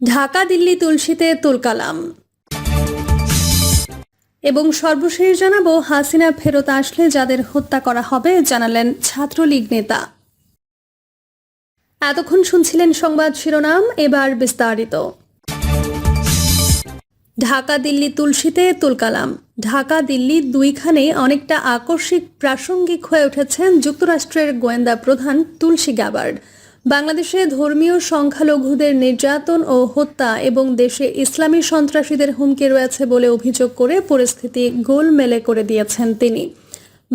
ঢাকা, দিল্লি, তুলসীতে তুলকালাম এবং সর্বশেষ জানাব, হাসিনা ফেরত আসলে যাদের হত্যা করা হবে, জানালেন ছাত্রলীগ নেতা। এতক্ষণ শুনছিলেন সংবাদ শিরোনাম, এবার বিস্তারিত। ঢাকা, দিল্লি, তুলসীতে তুলকালাম ঢাকা, দিল্লি দুইখানে অনেকটা আকস্মিক প্রাসঙ্গিক হয়ে উঠেছেন যুক্তরাষ্ট্রের গোয়েন্দা প্রধান তুলসী গ্যাবার্ড বাংলাদেশে ধর্মীয় সংখ্যালঘুদের নির্যাতন ও হত্যা এবং দেশে ইসলামী সন্ত্রাসীদের হুমকি রয়েছে বলে অভিযোগ করে পরিস্থিতি গোলমেলে করে দিয়েছেন তিনি।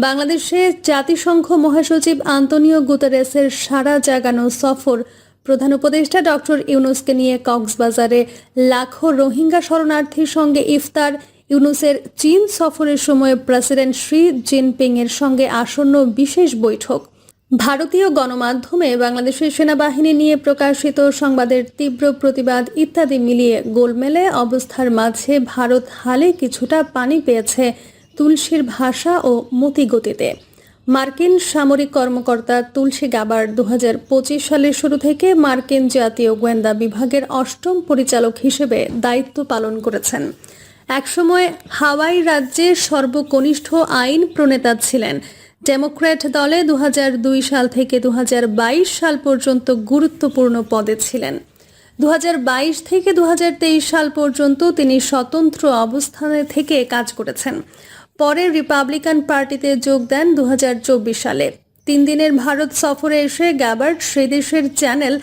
বাংলাদেশে জাতিসংঘ মহাসচিব আন্তনিও গুতারেসের সারা জাগানো সফর প্রধান উপদেষ্টা ডক্টর ইউনুসকে নিয়ে কক্সবাজারে লাখো রোহিঙ্গা শরণার্থীর সঙ্গে ইফতার। ইউনুসের চীন সফরের সময় প্রেসিডেন্ট শি জিনপিং এর সঙ্গে আসন্ন বিশেষ বৈঠক। ভারতীয় গণমাধ্যমে বাংলাদেশের সেনাবাহিনী নিয়ে প্রকাশিত সংবাদের তীব্র প্রতিবাদ ইত্যাদি মিলিয়ে গোলমেলে অবস্থার মাঝে ভারত হালে কিছুটা পানি পেয়েছে তুলসীর ভাষা ও মতিগতিতে। মার্কিন সামরিক কর্মকর্তা তুলসী গাবার দু হাজার পঁচিশ সালের শুরু থেকে মার্কিন জাতীয় গোয়েন্দা বিভাগের অষ্টম পরিচালক হিসেবে দায়িত্ব পালন করেছেন। একসময় হাওয়াই রাজ্যের সর্বকনিষ্ঠ আইন প্রণেতা ছিলেন। ডেমোক্র্যাট দলে দু হাজার দুই সাল থেকে দু হাজার বাইশ সাল পর্যন্ত গুরুত্বপূর্ণ পদে ছিলেন। দু হাজার বাইশ থেকে দু হাজার তেইশ সাল পর্যন্ত তিনি স্বতন্ত্র অবস্থানে থেকে কাজ করেছেন। পরে রিপাবলিকান পার্টিতে যোগ দেন দু হাজার চব্বিশ সালে। তিন দিনের ভারত সফরে এসে গ্যাবার্ট সেই দেশের চ্যানেল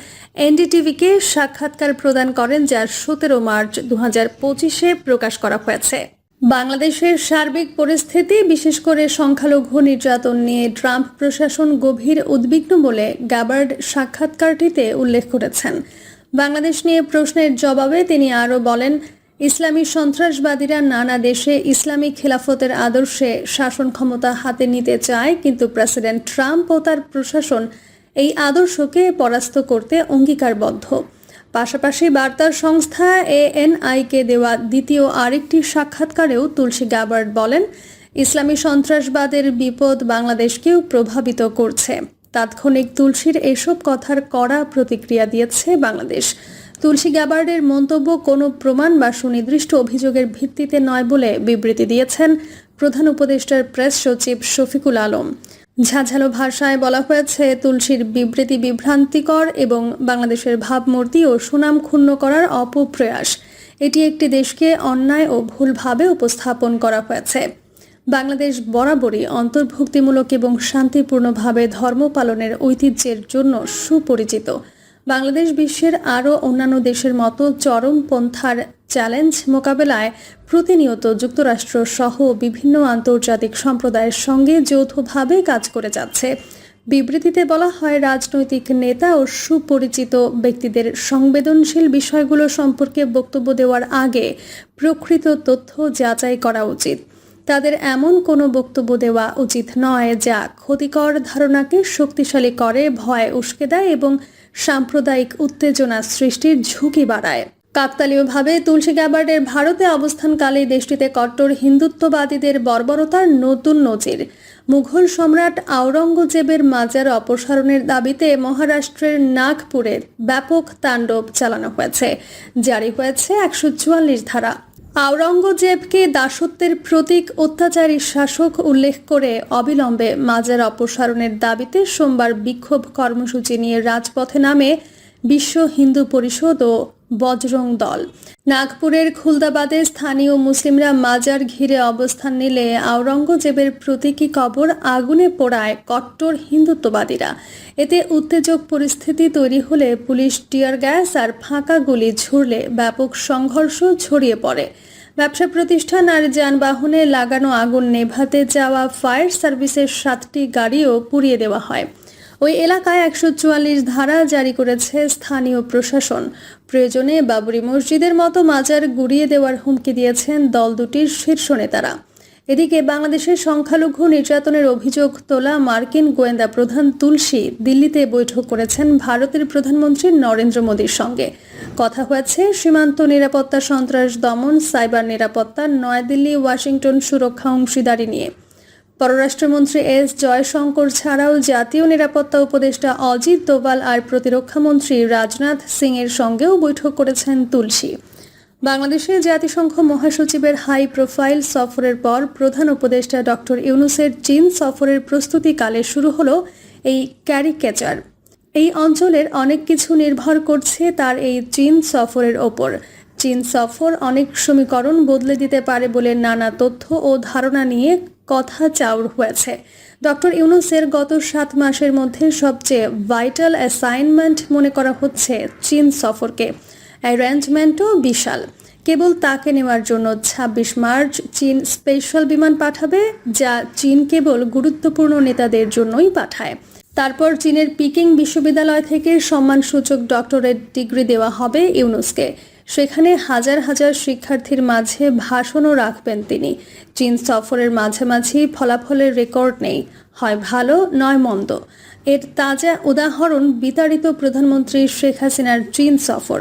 এনডিটিভিকে সাক্ষাৎকার প্রদান করেন যা সতেরো মার্চ দু পঁচিশে প্রকাশ করা হয়েছে। বাংলাদেশের সার্বিক পরিস্থিতি, বিশেষ করে সংখ্যালঘু নির্যাতন নিয়ে ট্রাম্প প্রশাসন গভীর উদ্বিগ্ন বলে গ্যাবার্ড সাক্ষাৎকারটিতে উল্লেখ করেছেন। বাংলাদেশ নিয়ে প্রশ্নের জবাবে তিনি আরও বলেন, ইসলামী সন্ত্রাসবাদীরা নানা দেশে ইসলামী খেলাফতের আদর্শে শাসন ক্ষমতা হাতে নিতে চায়, কিন্তু প্রেসিডেন্ট ট্রাম্প ও তার প্রশাসন এই আদর্শকে পরাস্ত করতে অঙ্গীকারবদ্ধ। পাশাপাশি বার্তার সংস্থা এএনআইকে দেওয়া দ্বিতীয় আরেকটি সাক্ষাৎকারেও তুলসী গ্যাবার্ড বলেন, ইসলামী সন্ত্রাসবাদের বিপদ বাংলাদেশকেও প্রভাবিত করছে। তাৎক্ষণিক তুলসীর এসব কথার কড়া প্রতিক্রিয়া দিয়েছে বাংলাদেশ। তুলসী গ্যাবার্ডের মন্তব্য কোনো প্রমাণ বা সুনির্দিষ্ট অভিযোগের ভিত্তিতে নয় বলে বিবৃতি দিয়েছেন প্রধান উপদেষ্টার প্রেস সচিব শফিকুল আলম। ঝাঝালো ভাষায় বলা হয়েছে, তুলসীর বিবৃতি বিভ্রান্তিকর এবং বাংলাদেশের ভাবমূর্তি ও সুনাম ক্ষুণ্ণ করার অপপ্রয়াস। এটি একটি দেশকে অন্যায় ও ভুলভাবে উপস্থাপন করা হয়েছে। বাংলাদেশ বরাবরই অন্তর্ভুক্তিমূলক এবং শান্তিপূর্ণভাবে ধর্ম পালনের ঐতিহ্যের জন্য সুপরিচিত। বাংলাদেশ বিশ্বের আরও অন্যান্য দেশের মতো চরমপন্থার চ্যালেঞ্জ মোকাবেলায় প্রতিনিয়ত যুক্তরাষ্ট্র সহ বিভিন্ন আন্তর্জাতিক সম্প্রদায়ের সঙ্গে যৌথভাবে কাজ করে যাচ্ছে। বিবৃতিতে বলা হয়, রাজনৈতিক নেতা ও সুপরিচিত ব্যক্তিদের সংবেদনশীল বিষয়গুলো সম্পর্কে বক্তব্য দেওয়ার আগে প্রকৃত তথ্য যাচাই করা উচিত। তাদের এমন কোনো বক্তব্য দেওয়া উচিত নয় যা ক্ষতিকর ধারণাকে শক্তিশালী করে, ভয় উস্কে দেয় এবং সাম্প্রদায়িক উত্তেজনা সৃষ্টির ঝুঁকি বাড়ায়। কাকতালীয়ভাবে তুলসী গ্যাবার্ডের ভারতে অবস্থানকালে দেশটিতে কট্টর হিন্দুত্ববাদীদের বর্বরতার নতুন নজির। মুঘল সম্রাট আওরঙ্গজেবের মাজার অপসারণের দাবিতে মহারাষ্ট্রের নাগপুরে ব্যাপক তাণ্ডব চালানো হয়েছে। জারি হয়েছে একশো চুয়াল্লিশ ধারা। আওরঙ্গজেবকে দাসত্বের প্রতীক অত্যাচারী শাসক উল্লেখ করে অবিলম্বে মাজার অপসারণের দাবিতে সোমবার বিক্ষোভ কর্মসূচি নিয়ে রাজপথে নামে বিশ্ব হিন্দু পরিষদ ও বজরং দল। নাগপুরের খুলদাবাদে স্থানীয় মুসলিমরা মাজার ঘিরে অবস্থান নিলে আওরঙ্গজেবের প্রতীকী কবর আগুনে পোড়ায় কট্টর হিন্দুত্ববাদীরা। এতে উত্তেজক পরিস্থিতি তৈরি হলে পুলিশ টিয়ার গ্যাস আর ফাঁকা গুলি ছুড়লে ব্যাপক সংঘর্ষ ছড়িয়ে পড়ে। ব্যবসা প্রতিষ্ঠান আর যানবাহনে লাগানো আগুন নেভাতে যাওয়া ফায়ার সার্ভিসের সাতটি গাড়িও পুড়িয়ে দেওয়া হয়। ওই এলাকায় একশো চুয়াল্লিশ ধারা জারি করেছে স্থানীয় প্রশাসন। প্রয়োজনে বাবরি মসজিদের মতো মাজার গুড়িয়ে দেওয়ার হুমকি দিয়েছেন দল দুটির শীর্ষ নেতারা। এদিকে বাংলাদেশের সংখ্যালঘু নির্যাতনের অভিযোগ তোলা মার্কিন গোয়েন্দা প্রধান তুলসী দিল্লিতে বৈঠক করেছেন ভারতের প্রধানমন্ত্রী নরেন্দ্র মোদীর সঙ্গে। কথা হয়েছে, সীমান্ত নিরাপত্তা সন্ত্রাস দমন, সাইবার নিরাপত্তা নয়াদিল্লি ওয়াশিংটন সুরক্ষা অংশীদারি নিয়ে। পররাষ্ট্রমন্ত্রী এস জয়শঙ্কর ছাড়াও জাতীয় নিরাপত্তা উপদেষ্টা অজিত দোভাল আর প্রতিরক্ষামন্ত্রী রাজনাথ সিং এর সঙ্গেও বৈঠক করেছেন তুলসী। বাংলাদেশে জাতিসংঘ মহাসচিবের হাই প্রোফাইল সফরের পর প্রধান উপদেষ্টা ডক্টর ইউনুসের চীন সফরের প্রস্তুতিকালে শুরু হলো এই ক্যারিকেচার। এই অঞ্চলের অনেক কিছু নির্ভর করছে তার এই চীন সফরের ওপর। চীন সফর অনেক সমীকরণ বদলে দিতে পারে বলে নানা তথ্য ও ধারণা নিয়ে কথা চাউর হয়েছে। ডক্টর ইউনুসের গত সাত মাসের মধ্যে সবচেয়ে ভাইটাল অ্যাসাইনমেন্ট মনে করা হচ্ছে চীন সফরকে। অ্যারেঞ্জমেন্টও বিশাল। কেবল তাকে নেওয়ার জন্য ২৬ মার্চ চীন স্পেশাল বিমান পাঠাবে, যা চীন কেবল গুরুত্বপূর্ণ নেতাদের জন্যই পাঠায়। তারপর চীনের পিকিং বিশ্ববিদ্যালয় থেকে সম্মানসূচক ডক্টরেট ডিগ্রি দেওয়া হবে ইউনুসকে। সেখানে হাজার হাজার শিক্ষার্থীর মাঝে ভাষণও রাখবেন তিনি। চীন সফরের মাঝামাঝি ফলাফলের রেকর্ড নেই। হয় ভালো, নয় মন্দ। এর তাজা উদাহরণ বিতাড়িত প্রধানমন্ত্রী শেখ হাসিনার চীন সফর।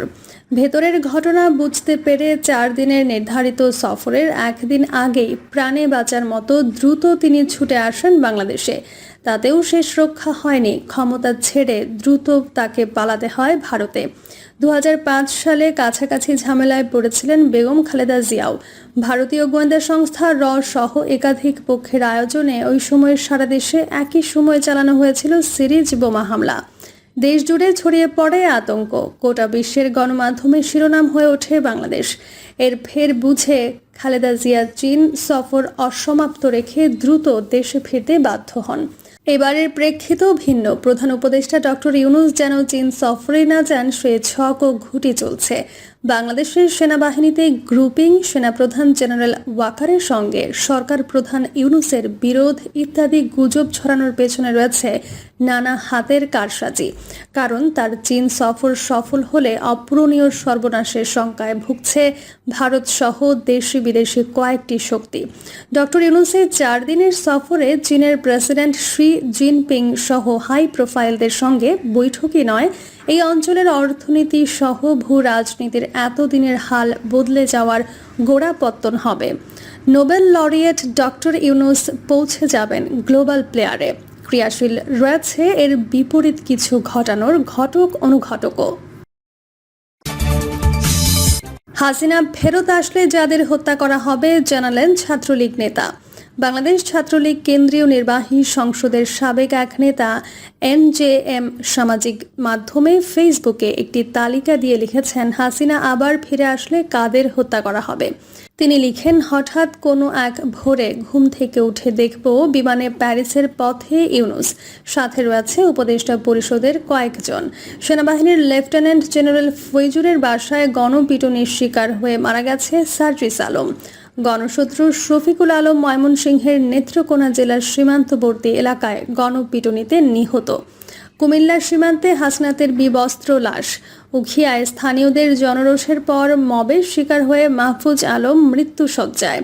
ভেতরের ঘটনা বুঝতে পেরে চার দিনের নির্ধারিত সফরের একদিন আগেই প্রাণে বাঁচার মতো দ্রুত তিনি ছুটে আসেন বাংলাদেশে। তাতেও শেষ রক্ষা হয়নি। ক্ষমতা ছেড়ে দ্রুত তাকে পালাতে হয় ভারতে। দু হাজার পাঁচ সালে কাছাকাছি ঝামেলায় পড়েছিলেন বেগম খালেদা জিয়াও। ভারতীয় গোয়েন্দা সংস্থা র সহ একাধিক পক্ষের আয়োজনে ওই সময় সারা দেশে একই সময় চালানো হয়েছিল সিরিজ বোমা হামলা। দেশ জুড়ে ছড়িয়ে পড়ে আতঙ্ক। গোটা বিশ্বের গণমাধ্যমে শিরোনাম হয়ে ওঠে বাংলাদেশ। এর ফের বুঝে খালেদা জিয়া চীন সফর অসমাপ্ত রেখে দ্রুত দেশে ফিরতে বাধ্য হন। এবারের প্রেক্ষিত ভিন্ন। প্রধান উপদেষ্টা ডক্টর ইউনুস যেন চীন সফরে না যান, সে ছক ও ঘুটি চলছে। বাংলাদেশের সেনাবাহিনীতে গ্রুপিং সেনাপ্রধান জেনারেল ওয়াকারের সঙ্গে সরকার প্রধান ইউনুসের বিরোধ ইত্যাদি গুজব ছড়ানোর পেছনে রয়েছে নানা হাতের কারসাজি। কারণ তার চীন সফর সফল হলে অপূরণীয় সর্বনাশের শঙ্কায় ভুগছে ভারত সহ দেশি বিদেশি কয়েকটি শক্তি। ডক্টর ইউনুসের চার দিনের সফরে চীনের প্রেসিডেন্ট শি জিনপিং সহ হাই প্রোফাইলদের সঙ্গে বৈঠকই নয়, এই অঞ্চলের অর্থনীতি সহ ভূ রাজনীতির এতদিনের হাল বদলে যাওয়ার গোড়াপত্তন হবে। নোবেল লরিয়েট ডক্টর ইউনুস পৌঁছে যাবেন গ্লোবাল প্লেয়ারে। ক্রিয়াশীল রয়েছে এর বিপরীত কিছু ঘটানোর ঘটক অনুঘটকও। হাসিনা ফেরত আসলে যাদের হত্যা করা হবে, জানালেন ছাত্রলীগ নেতা। বাংলাদেশ ছাত্রলীগ কেন্দ্রীয় নির্বাহী সংসদের সাবেক এক নেতা এন জে এম সামাজিক মাধ্যমে ফেসবুকে একটি তালিকা দিয়ে লিখেছেন, হাসিনা আবার ফিরে আসলে কাদের হত্যা করা হবে? তিনি লিখেন, হঠাৎ কোনো এক ভোরে ঘুম থেকে উঠে দেখব বিমানে প্যারিসের পথে ইউনুস। সাথে রয়েছে উপদেষ্টা পরিষদের কয়েকজন। সেনাবাহিনীর লেফটেন্যান্ট জেনারেল ফৈজুরের বাসায় গণপিটুনির শিকার হয়ে মারা গেছে সার্জিস আলম। গণশত্রু শফিকুল আলম ময়মনসিংহের নেত্রকোনা জেলার সীমান্তবর্তী এলাকায় গণপিটুনিতে নিহত। কুমিল্লার সীমান্তে হাসনাতের বিবস্ত্র লাশ উখিয়ায় স্থানীয়দের জনরোষের পর মবের শিকার হয়ে মাহফুজ আলম মৃত্যুসজ্জায়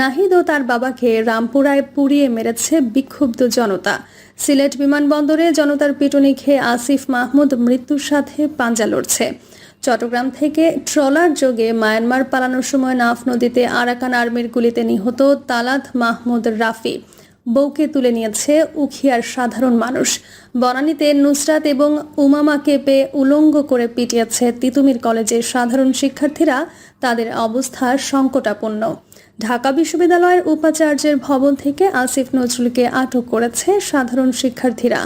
নাহিদ ও তার বাবাকে রামপুরায় পুড়িয়ে মেরেছে বিক্ষুব্ধ জনতা। সিলেট বিমানবন্দরে জনতার পিটুনি খেয়ে আসিফ মাহমুদ মৃত্যুর সাথে পাঞ্জা লড়ছে। চট্টগ্রাম থেকে ট্রলার যোগে মায়ানমার পালানোর সময় নাফ নদীতে আরাকান আর্মির গুলিতে নিহত তালাত মাহমুদ রাফি। বউকে তুলে নিয়েছে উখিয়ার সাধারণ মানুষ। বনানীতে নুসরাত এবং উমামাকে পেয়ে উলঙ্গ করে পিটিয়েছে তিতুমির কলেজের সাধারণ শিক্ষার্থীরা। তাদের অবস্থা সংকটাপন্ন। ঢাকা বিশ্ববিদ্যালয়ের উপাচার্যের ভবন থেকে আসিফ নজরুলকে আটক করেছে সাধারণ শিক্ষার্থীরা।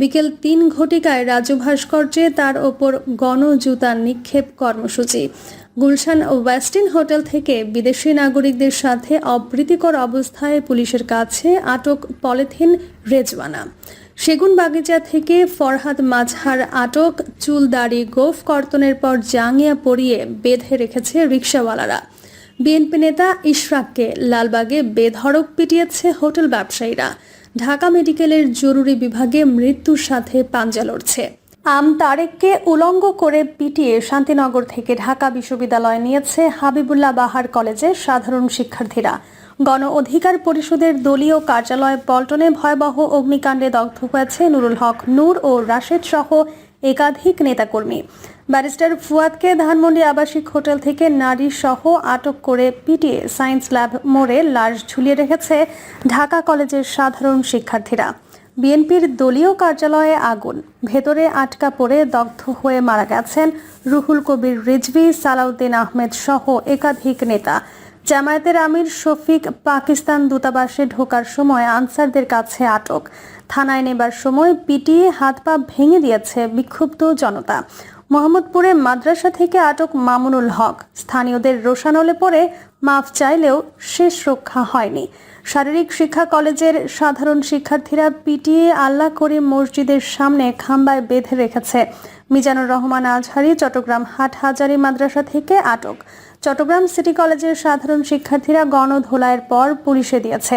বিকেল তিন ঘটিকায় রাজু ভাস্কর্যে তার ওপর গণজুতা নিক্ষেপ কর্মসূচি। গুলশান ওয়েস্টিন হোটেল থেকে বিদেশি নাগরিকদের সাথে অপ্রীতিকর অবস্থায় পুলিশের কাছে আটক পলিথিন রেজওয়ানা। সেগুন বাগিচা থেকে ফরহাদ মাঝহার আটক চুল দাড়ি গোফ কর্তনের পর জাঙ্গিয়া পরিয়ে বেঁধে রেখেছে রিক্সাওয়ালারা। বিএনপি নেতা ইশরাককে লালবাগে বেধড়ক পিটিয়েছে হোটেল ব্যবসায়ীরা। ঢাকা মেডিকেলের জরুরি বিভাগে মৃত্যুর সাথে পাঞ্জা লড়ছে। আম তারেককে উলঙ্গ করে পিটিয়ে শান্তিনগর থেকে ঢাকা বিশ্ববিদ্যালয়ে নিয়েছে হাবিবুল্লাহ বাহার কলেজের সাধারণ শিক্ষার্থীরা। গণ অধিকার পরিষদের দলীয় কার্যালয় পল্টনে ভয়াবহ অগ্নিকাণ্ডে দগ্ধ হয়েছে নুরুল হক নূর ও রাশেদ সহ একাধিক নেতাকর্মী। ব্যারিস্টার ফুয়াদকে ধানমন্ডি আবাসিক হোটেল থেকে নারী সহ আটক করে পিটিয়ে সায়েন্স ল্যাব মোড়ে লাশ ঝুলিয়ে রেখেছে ঢাকা কলেজের সাধারণ শিক্ষার্থীরা। বিএনপির দলীয় কার্যালয়ে আগুন। ভেতরে আটকা পড়ে দগ্ধ হয়ে মারা গেছেন রুহুল কবির রিজভি, সালাউদ্দিন আহমেদ সহ একাধিক নেতা। জামায়াতের আমির শফিক পাকিস্তান দূতাবাসে ঢোকার সময় আনসারদের কাছে আটক। থানায় নেবার সময় পিটিয়ে হাত পা ভেঙে দিয়েছে বিক্ষুব্ধ জনতা। মোহাম্মদপুরে মাদ্রাসা থেকে আটক মামুনুল হক। স্থানীয়দের রোশানলে পড়ে মাফ চাইলেও শেষ রক্ষা হয়নি। শারীরিক শিক্ষা কলেজের সাধারণ শিক্ষার্থীরা পিটিয়ে আল্লাহ করিম মসজিদের সামনে খাম্বায় বেঁধে রেখেছে। মিজানুর রহমান আজহারি, চট্টগ্রাম হাট হাজারি মাদ্রাসা থেকে আটক। চট্টগ্রাম সিটি কলেজের সাধারণ শিক্ষার্থীরা গণধোলাইয়ের পর পুলিশে দিয়েছে।